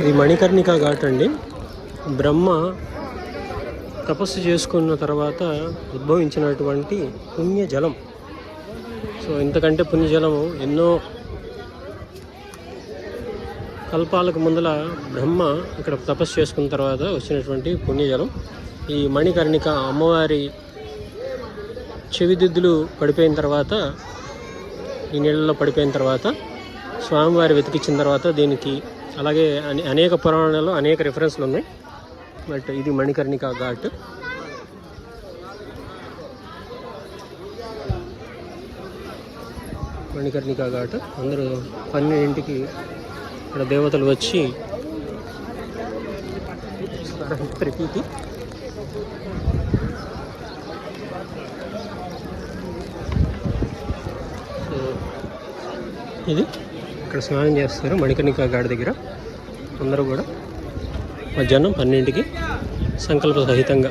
ఇది మణికర్ణిక ఘాట్ అండి. బ్రహ్మ తపస్సు చేసుకున్న తర్వాత ఉద్భవించినటువంటి పుణ్యజలం. సో ఇంతకంటే పుణ్యజలము ఎన్నో కల్పాలకు ముందల బ్రహ్మ ఇక్కడ తపస్సు చేసుకున్న తర్వాత వచ్చినటువంటి పుణ్యజలం. ఈ మణికర్ణిక అమ్మవారి చెవిదిద్దులు పడిపోయిన తర్వాత ఈ నీళ్ళలో పడిపోయిన తర్వాత స్వామివారి వెతికిచ్చిన తర్వాత దీనికి అలాగే అనే- అనేక పురాణాలలో అనేక రిఫరెన్స్లు ఉన్నాయి. బట్ ఇది మణికర్ణిక ఘాట్. మణికర్ణిక ఘాట్. అందరూ పన్నెండింటికి ఇక్కడ దేవతలు వచ్చి ప్రతీతి ఇది ఇక్కడ స్నానం చేస్తారు మణికర్ణిక గాడి దగ్గర. అందరూ కూడా మధ్యాహ్నం పన్నెండుకి సంకల్ప సహితంగా